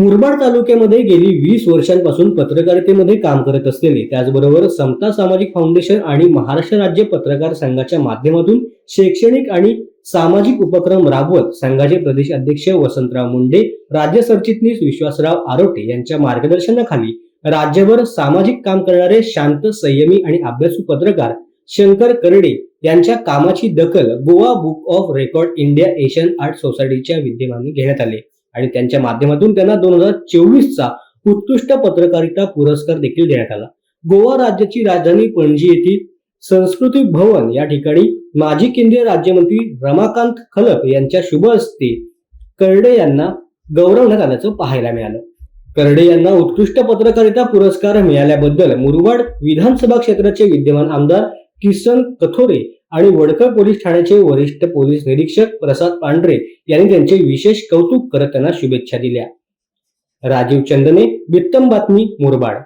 मुरबाड तालुक्यामध्ये गेली वीस वर्षांपासून पत्रकारितेमध्ये काम करत असलेले त्याचबरोबर समता सामाजिक फाउंडेशन आणि महाराष्ट्र राज्य पत्रकार संघाच्या माध्यमातून शैक्षणिक आणि सामाजिक उपक्रम राबवत संघाचे प्रदेश अध्यक्ष वसंतराव मुंडे राज्य सरचिटणीस विश्वासराव आरोटे यांच्या मार्गदर्शनाखाली राज्यभर सामाजिक काम करणारे शांत संयमी आणि अभ्यासू पत्रकार शंकर करडे यांच्या कामाची दखल Goa book of record India Asian art सोसायटीच्या विद्यमाने घेण्यात आले. आणि त्यांच्या माध्यमातून त्यांना दोन हजार चोवीसचा उत्कृष्ट पत्रकारिता पुरस्कार देखील देण्यात आला. गोवा राज्याची राजधानी पणजी येथील संस्कृती भवन या ठिकाणी माजी केंद्रीय राज्यमंत्री रमाकांत खलप यांच्या शुभ हस्ते कर्डे यांना गौरवण्यात आल्याचं पाहायला मिळालं. कर्डे यांना उत्कृष्ट पत्रकारिता पुरस्कार मिळाल्याबद्दल मुरबाड विधानसभा क्षेत्राचे विद्यमान आमदार किसन कथोरे आणि वडकर पोलीस ठाण्याचे वरिष्ठ पोलीस निरीक्षक प्रसाद पांढरे यांनी त्यांचे विशेष कौतुक करत त्यांना शुभेच्छा दिल्या. राजीव चंदने बित्तम बातमी मुरबाड.